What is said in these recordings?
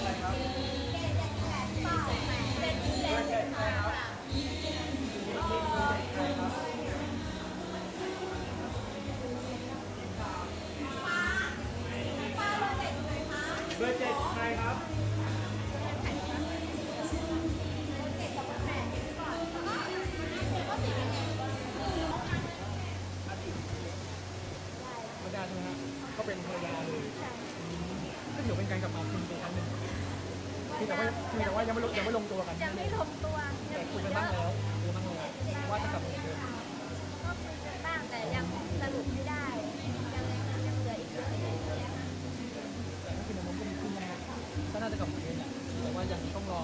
บอร์เจ็ดอะไรครับเบอร์เจ็ดใครครับเบอร์เจ็ดใครครับไม่ได้ใช่ไหมฮะก็เป็นภรรยาเลย ก็ถือเป็นการกลับมาคุณเป็นครั้งหนึ่งที่แต่ว่าคือแต่ว่ายังไม่ลงยังไม่ลงตัวกัน ยังไม่ลงตัวแต่คุยกันบ้างแล้วคุยกันบ้างแล้วว่าจะกลับมาเหมือนก็คุยกันบ้างแต่ยังสรุปไม่ได้ ยังยังเหลืออีกเยอะเลยแต่ถ้าคือมันก็ดีขึ้นนะก็น่าจะกลับมาเหมือนเดิมแหละแต่ว่ายังต้องรอ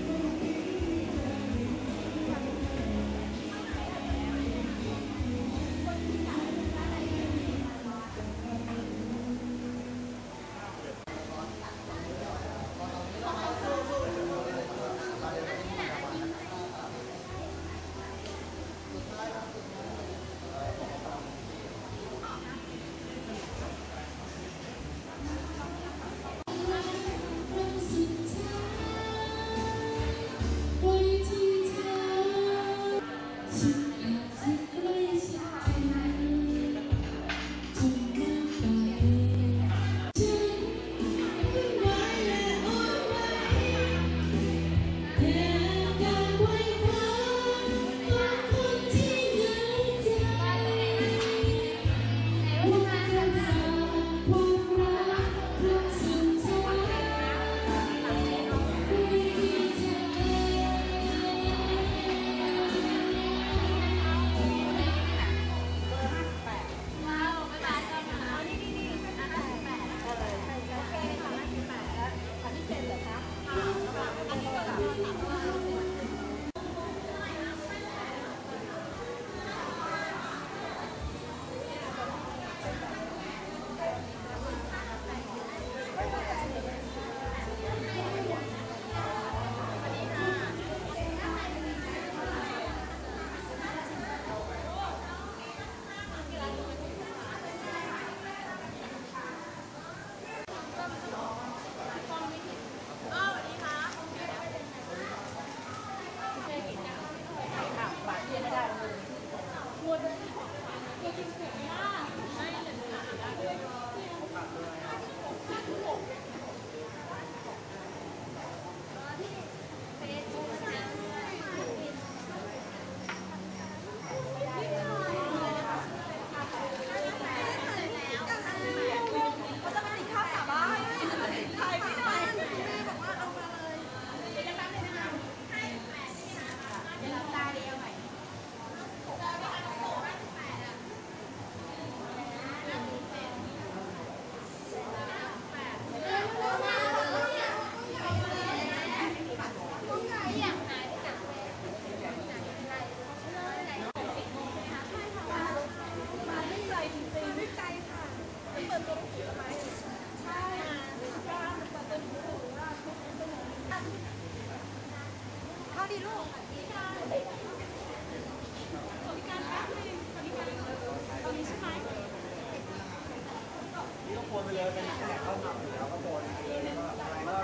ไปเลยเป็นแขกเข้าทำอยู่แล้วก็โดนไปเลยแล้วก็อะไรก็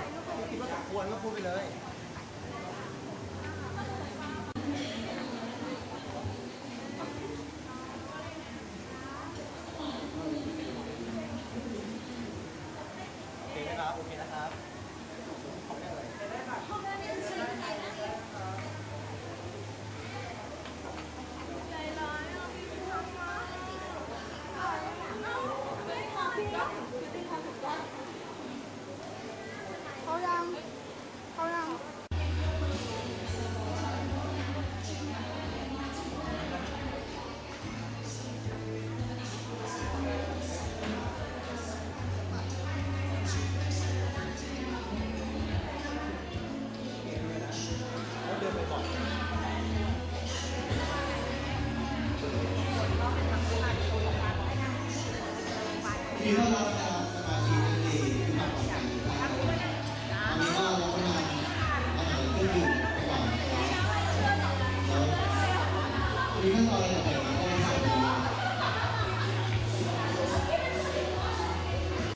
คิดว่าสมควรก็พูดไปเลย ทีนี้ก็รับการสมาชิกในทีมที่มาของการครับตอนนี้ก็รับประทานอาหารเครื่องดื่มไปก่อนนะครับแล้วมีขั้นตอนอะไรต่างๆก็ไม่ทราบเลย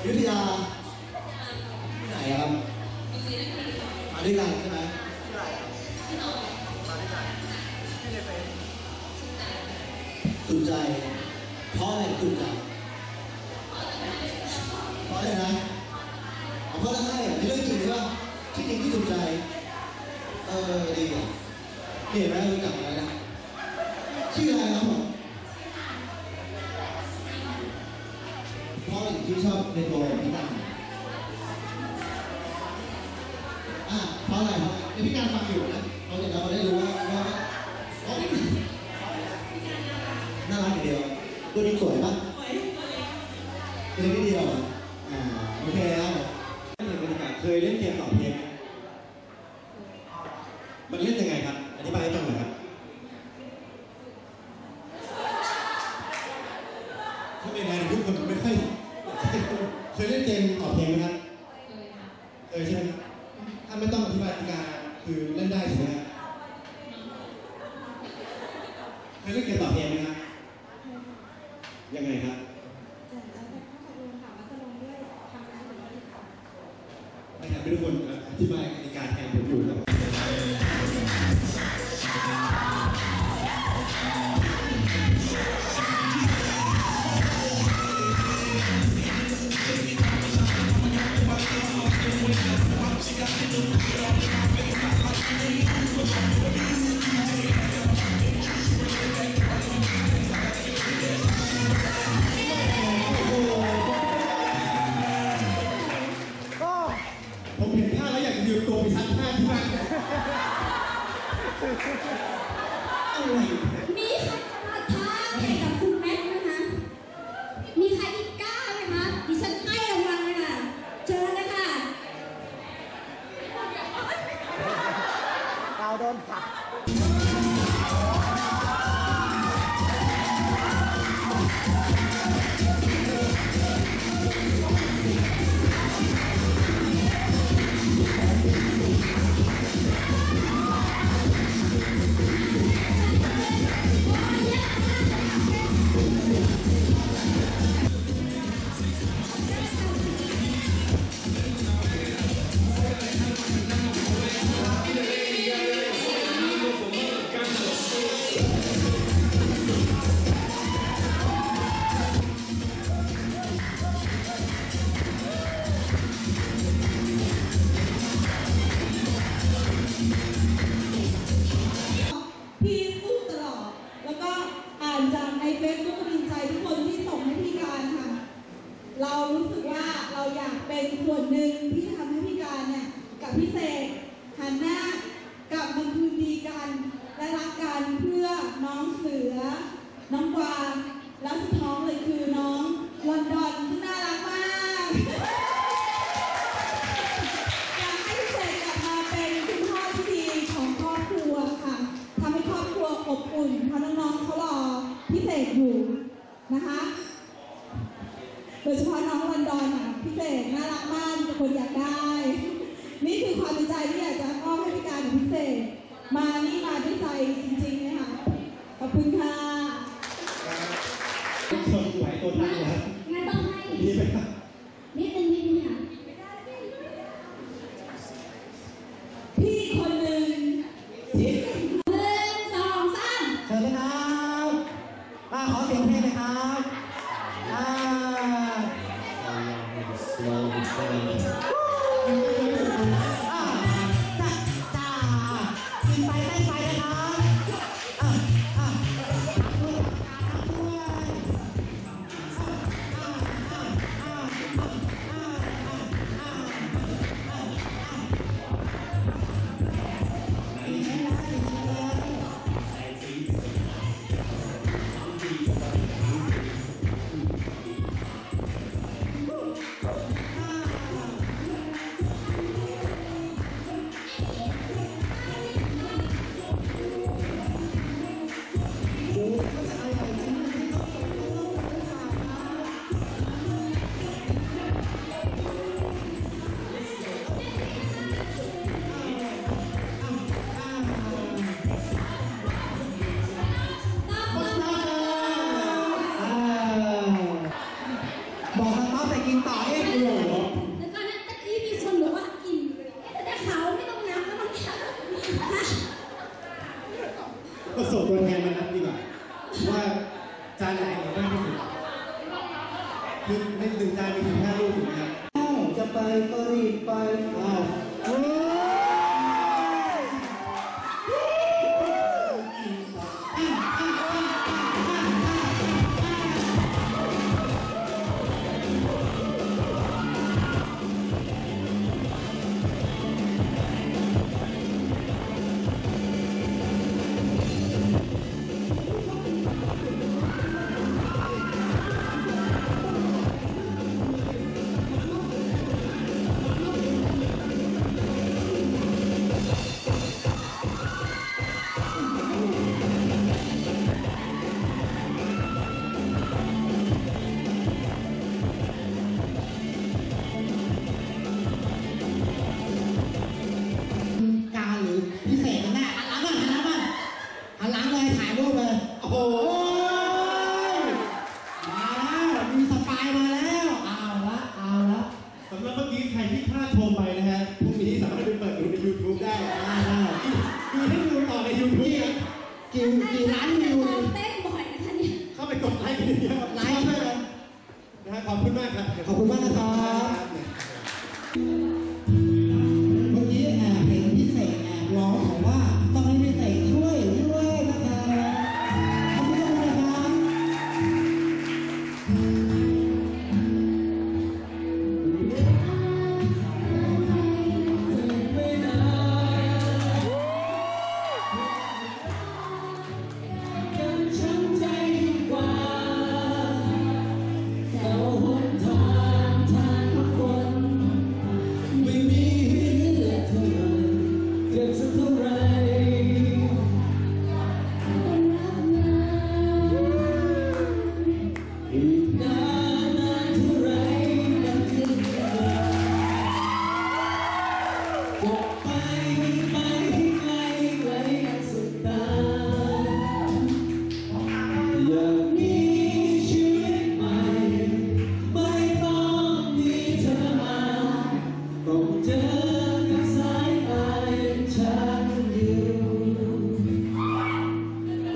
ยุทธยาที่ไหนครับมาด้วยกันใช่ไหมที่ในเฟซจุดใจเพราะอะไรจุดใจ เพราะอะไรนะเอาเพราะอะไรอะนี่เรื่องจริงใช่ปะที่จริงที่สุดใจ เออดีอะ นี่ องอธิบายกติกาคือเล่นได้ใช่ไหมครับเคยเล่นเกมต่อเพลงไหมครับยังไงครับให้ครับทุกคนอธิบายกติกาแทนผมอยู่ครับ นะคะ โดยเฉพาะน้องวันดอนอะพิเศษน่ารักมากมีแต่คนอยากได้ นี่คือความในใจที่อยากจะมอบให้พิการพิเศษ มานี่มาด้วยใจจริงๆนะคะขอบคุณค่ะ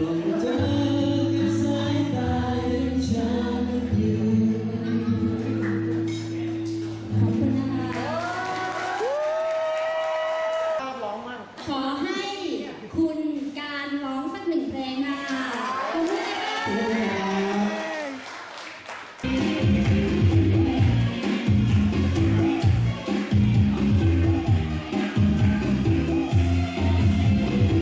كنت